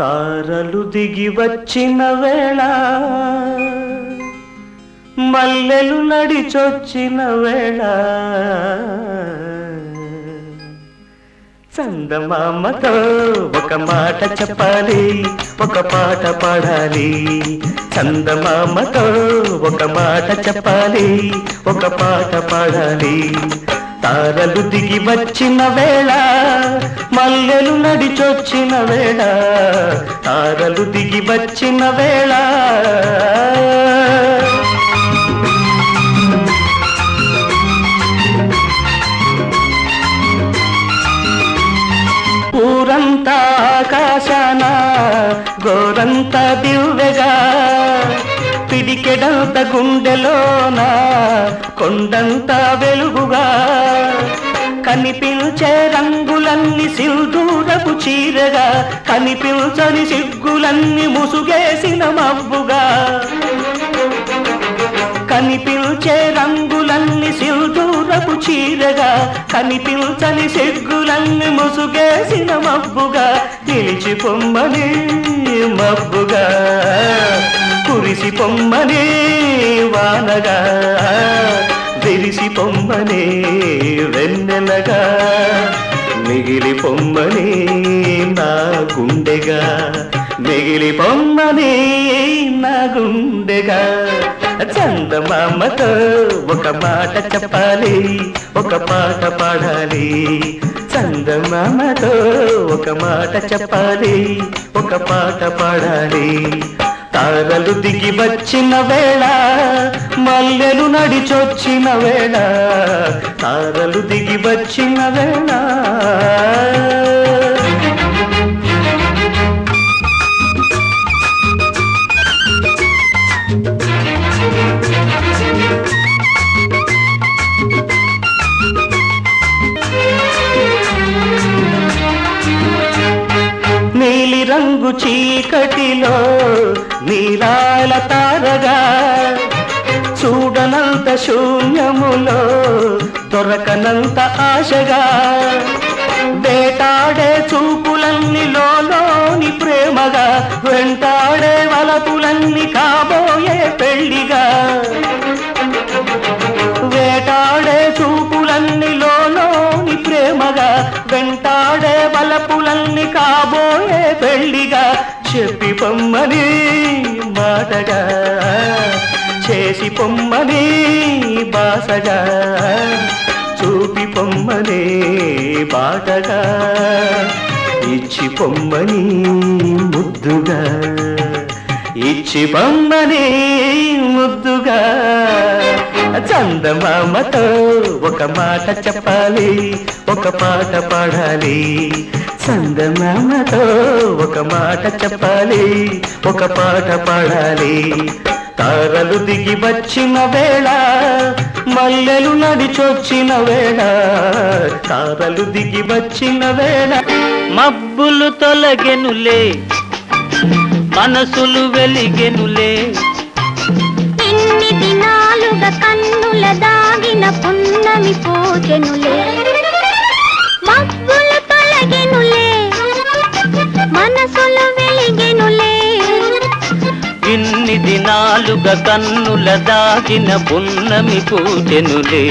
తారలు దిగి వచ్చిన వేళ మల్లెలు నడిచొచ్చిన వేళ. చందమామతో ఒక మాట చెప్పాలి ఒక పాట పాడాలి. చందమామతో ఒక మాట చెప్పాలి ఒక పాట పాడాలి. తారలు దిగి వచ్చిన వేళ మల్లెలు నడిచొచ్చిన వేళ. తారలు దిగి వచ్చిన వేళ. గోరంత ఆకాశాన గోరంత దివ్యగా. పిడికెడంత గుండెలోన కొండంత వెలుగుగా. కనిపించే రంగులన్నీ సిల్దూరపు చీరగా కనిపించని సిగ్గులన్నీ ముసుగేసిన మబ్బుగా. కనిపించే రంగులన్నీ సిల్దు సిల్దూరపు చీరగా కనిపించని సిగ్గులన్నీ ముసుగేసిన మబ్బుగా నిలిచి పొమ్మని మబ్బుగా కురిసి పొమ్మని వానగా విరిసి పొమ్మని వెన్నెలగా మిగిలి పొమ్మని నా గుండెగా మిగిలి పొమ్మని నా గుండెగా. చందమామతో ఒక మాట చెప్పాలి ఒక పాట పాడాలి. చందమామతో ఒక మాట చెప్పాలి ఒక పాట పాడాలి. తారలు దిగి వచ్చిన వేళ మల్లెలు నడిచొచ్చిన వేళ. తారలు దిగి వచ్చిన వేళ. రంగు చీకటిలో నీలాల తారగా చూడనంత శూన్యములో దొరకనంత ఆశగా వాడే బలపులన్నీ కాబోయే పెళ్ళిగా చెప్పి పొమ్మని మాటగా చేసి పొమ్మని బాసగా చూపి పొమ్మని బాటగా ఇచ్చి పొమ్మని ముద్దుగా ఇచ్చి పొమ్మని ముద్దుగా. చందమామతో ఒక మాట చెప్పాలి ఒక పాట పాడాలి. చందమామతో ఒక మాట చెప్పాలి ఒక పాట పాడాలి. తారలు దిగి వచ్చిన వేళ మల్లెలు నడిచొచ్చిన వేళ. తారలు దిగి వచ్చిన వేళ మబ్బులు తొలగెనులే మనసులు వెలిగెనులే. ఇన్ని దినా కన్నుల దాగిన పున్నమి పోచెనులే మబ్బుల తొలగెనులే. మనసులు వెలిగెనులే. ఇన్ని దినాలుగా కన్నుల దాగిన పున్నమి పూజనులే